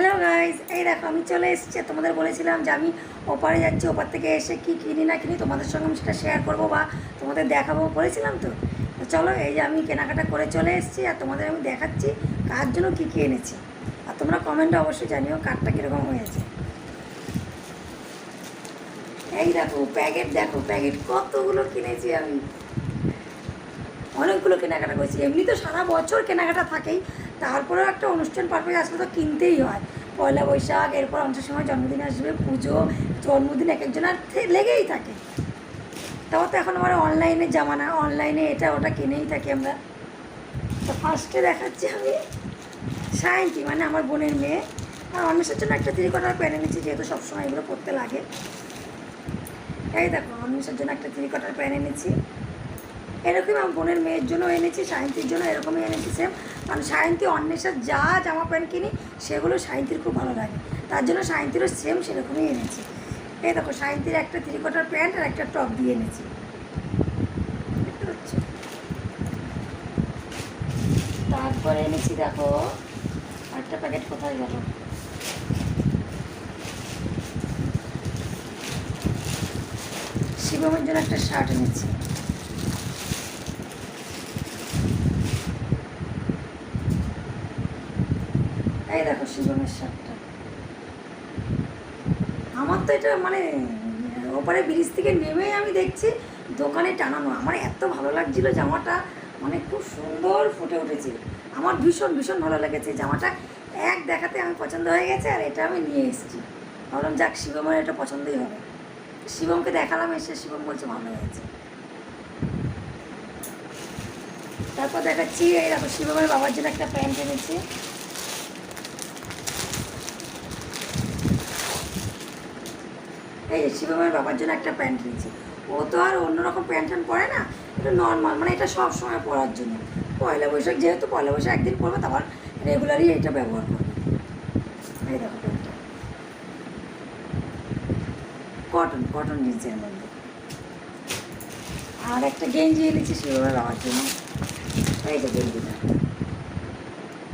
Hello guys এই দেখো, আমি চলে এসেছি। তোমাদের বলেছিলাম যে আমি ওপারে যাচ্ছি, ওপার থেকে এসে কি কিনি না কিনি তোমাদের সঙ্গে আমি সেটা শেয়ার করব বা তোমাদের দেখাবো। বলেছিলাম তো। চলো, এই যে আমি কেনাকাটা করে চলে এসেছি আর তোমাদের আমি দেখাচ্ছি কার জন্য কী কী এনেছি। আর তোমরা কমেন্টে অবশ্যই জানিও কারটা কীরকম হয়েছে। এই দেখো, প্যাকেট দেখো, প্যাকেট। কতগুলো কিনেছি আমি। অনেকগুলো কেনাকাটা করেছি। এমনি তো সারা বছর কেনাকাটা থাকেই। তারপরেও একটা অনুষ্ঠান পারপে আসলে তো কিনতেই হয়। পয়লা বৈশাখ, এরপর অনেক সময় জন্মদিন আসবে, পুজো, জন্মদিন এক একজনের থে- লেগেই থাকে। তারপর তো এখন আমার অনলাইনে জামানা অনলাইনে এটা ওটা কিনেই থাকি আমরা। তো ফার্স্টে দেখাচ্ছি আমি সায়ন্তী মানে আমার বোনের মেয়ে। আর অন্বেষের জন্য একটা থ্রি কটার প্যান এনেছি, যেহেতু সবসময় এগুলো পড়তে লাগে। এই দেখো, অন্বেষের জন্য একটা থ্রি কটার প্যান এনেছি। এরকমই আমার বোনের মেয়ের জন্য এনেছি, সায়ন্তীর জন্য এরকমই এনেছি সেম কারণ সায়ন্তী অন্বেষার যা জামা প্যান্ট কিনি, সেগুলো সায়ন্তীর খুব ভালো লাগে। তার জন্য সায়ন্তীরও সেম সেরকমই এনেছি। এই দেখো, সায়ন্তীর একটা থ্রি কোয়ার্টার প্যান্ট আর একটা টপ দিয়ে এনেছি? তারপরে এনেছি দেখো একটা প্যাকেট কোথায় গেল? শিবমের জন্য একটা শার্ট এনেছি। এই দেখো শিবমের শার্টটা আমার তো এটা মানে ওপারে ব্রিজ থেকে নেমেই আমি দেখছি দোকানে টানানো আমার এত ভালো লাগছিল জামাটা মানে খুব সুন্দর ফুটে উঠেছিল আমার ভীষণ ভীষণ ভালো লেগেছে। জামাটা এক দেখাতে আমি পছন্দ হয়ে গেছে আর এটা আমি নিয়ে এসেছি। ভাবলাম যাক, শিবমের এটা পছন্দই হবে। শিবমকে দেখালাম, এসে শিবম বলছে, ভালো হয়েছে। তারপর দেখাচ্ছি, এই দেখো শিবমের বাবার জন্য একটা প্যান্ট এনেছি। এই শিবমের বাবার জন্য একটা প্যান্ট নিয়েছি ও তো আর অন্যরকম প্যান্ট ট্যান্ট পরে না, এটা নর্মাল মানে এটা সব সময় পরার জন্য। পয়লা বৈশাখ যেহেতু পয়লা বৈশাখ একদিন পরবে তারপর রেগুলারই এটা ব্যবহার করবে। এই দেখো প্যান্টটা। কটন কটন জিন্সের মধ্যে। আর একটা গেঞ্জি এনেছি শিবমের বাবার জন্য। এই গেঞ্জিটা।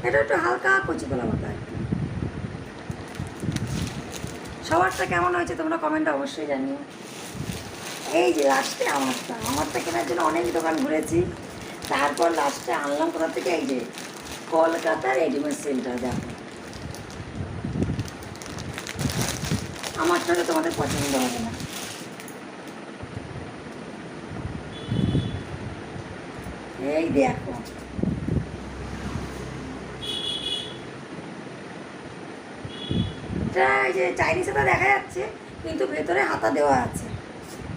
এটা একটু হালকা কচি কলা মতো একটু। সবারটা কেমন হয়েছে তোমরা কমেন্টে অবশ্যই জানিও। এই যে লাস্টে আমারটা আমারটা কেনার জন্য অনেক দোকান ঘুরেছি। তারপর লাস্টে আনলাম কোথা থেকে? এই যে কলকাতার রেডিমেড সেন্টার দেখো আমারটা তোমাদের পছন্দ হবে না। এই দেখো। এই যে চাইনিজ হাতা দেখা যাচ্ছে, কিন্তু ভেতরে হাতা দেওয়া আছে।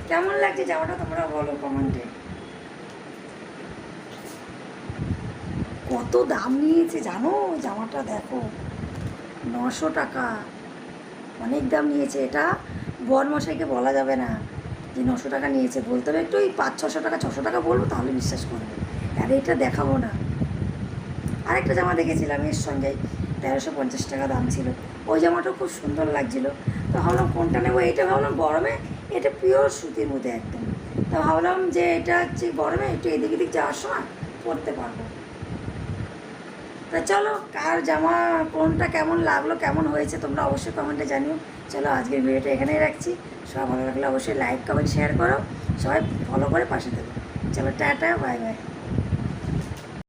কেমন লাগছে জামাটা তোমরা বলো কমেন্টে কত দাম নিয়েছে জানো? জামাটা দেখো, নশো টাকা। অনেক দাম নিয়েছে এটা। বরমশাইকে বলা যাবে না যে নশো টাকা নিয়েছে। বলতে হবে একটু ওই পাঁচ, ছশো টাকা ছশো টাকা বলব, তাহলে বিশ্বাস করবে। আর এটা দেখাবো না। আরেকটা জামা দেখেছিলাম, এর সঙ্গে। তেরোশো পঞ্চাশ টাকা দাম ছিল। ওই জামাটা খুব সুন্দর লাগছিল। তো ভাবলাম কোনটা নেব? এটা ভাবলাম গরমে। এটা পিওর সুতির মধ্যে একদম। তো ভাবলাম যে এটা হচ্ছে গরমে একটু এদিক এদিক যাওয়ার সময় পরতে পারব। তা চলো, কার জামা কোনটা কেমন লাগল, কেমন হয়েছে তোমরা অবশ্যই কমেন্টে জানিও। চলো, আজকের ভিডিওটা এখানেই রাখছি। সবাই ভালো লাগলে অবশ্যই লাইক কমেন্ট শেয়ার করো। সবাই ফলো করে পাশে দেবো চলো, টাটা বাই বাই